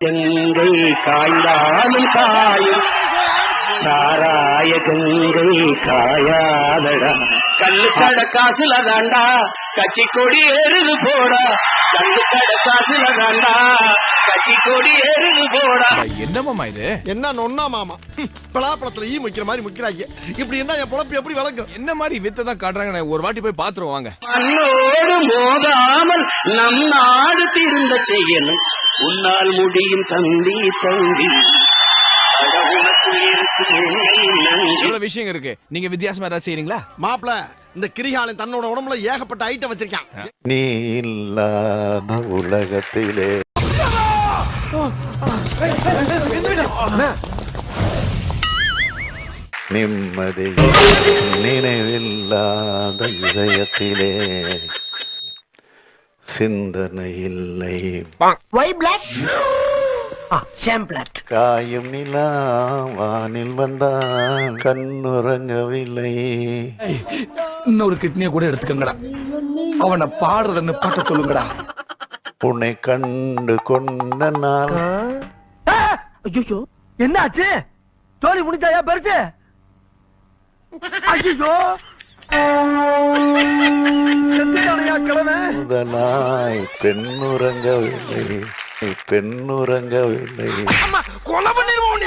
கங்கை காய்ந்தாலும் காயும். சாராய கங்கை காயாதடா. கல்லு கட காசுல தாண்டா. கட்சி கொடி ஏறுது போடா. கல்லு கட காசுல தாண்டா. கட்சி கொடி ஏறுது போடா. என்னமாமா இது? என்ன நொன்னா மாமா? பலாப்பழத்துல ஈ முக்கிற மாதிரி முக்கிறாங்க இப்படி என்ன என் பொழப்பு எப்படி வளர்க்கும்? என்ன மாதிரி வித்தை தான் காட்டுறாங்க நான் ஒரு வாட்டி போய் பாத்துருவோம் வாங்க. மண்ணோடு மோதாமல் நம் நாடு திருந்த செய்யணும் உன்னால் முடியும் தம்பி தம்பி விஷயம் இருக்கு? நீங்க வித்தியாசமா ஏதாவது செய்றீங்களா? மாப்பிள இந்த கிரிகாலன் தன்னோட உடம்புல ஏகப்பட்ட ஐட்டம் வச்சிருக்கான். நீ இல்லாத உலகத்திலே. நிம்மதி நினைவில்லாத இதயத்திலே. சிந்தனை இல்லை Why black? Ah. காயும் நிலா வானில் வந்தான் கண்ணுறங்கவில்லை இன்னொரு கிட்னியை கூட எடுத்துக்கங்கடா. அவனை பாடுறத பாட்ட சொல்லுங்கடா. உன்னை கண்டு கொண்ட நாள். ஐயோ என்னாச்சு? ஜோலி முடிஞ்சாயா பெருசு? ஐயோ முதலாய் பெண்ணுறங்கவில்லை பெண்ணுறங்கவில்லை கொலை பண்ணிருவோம்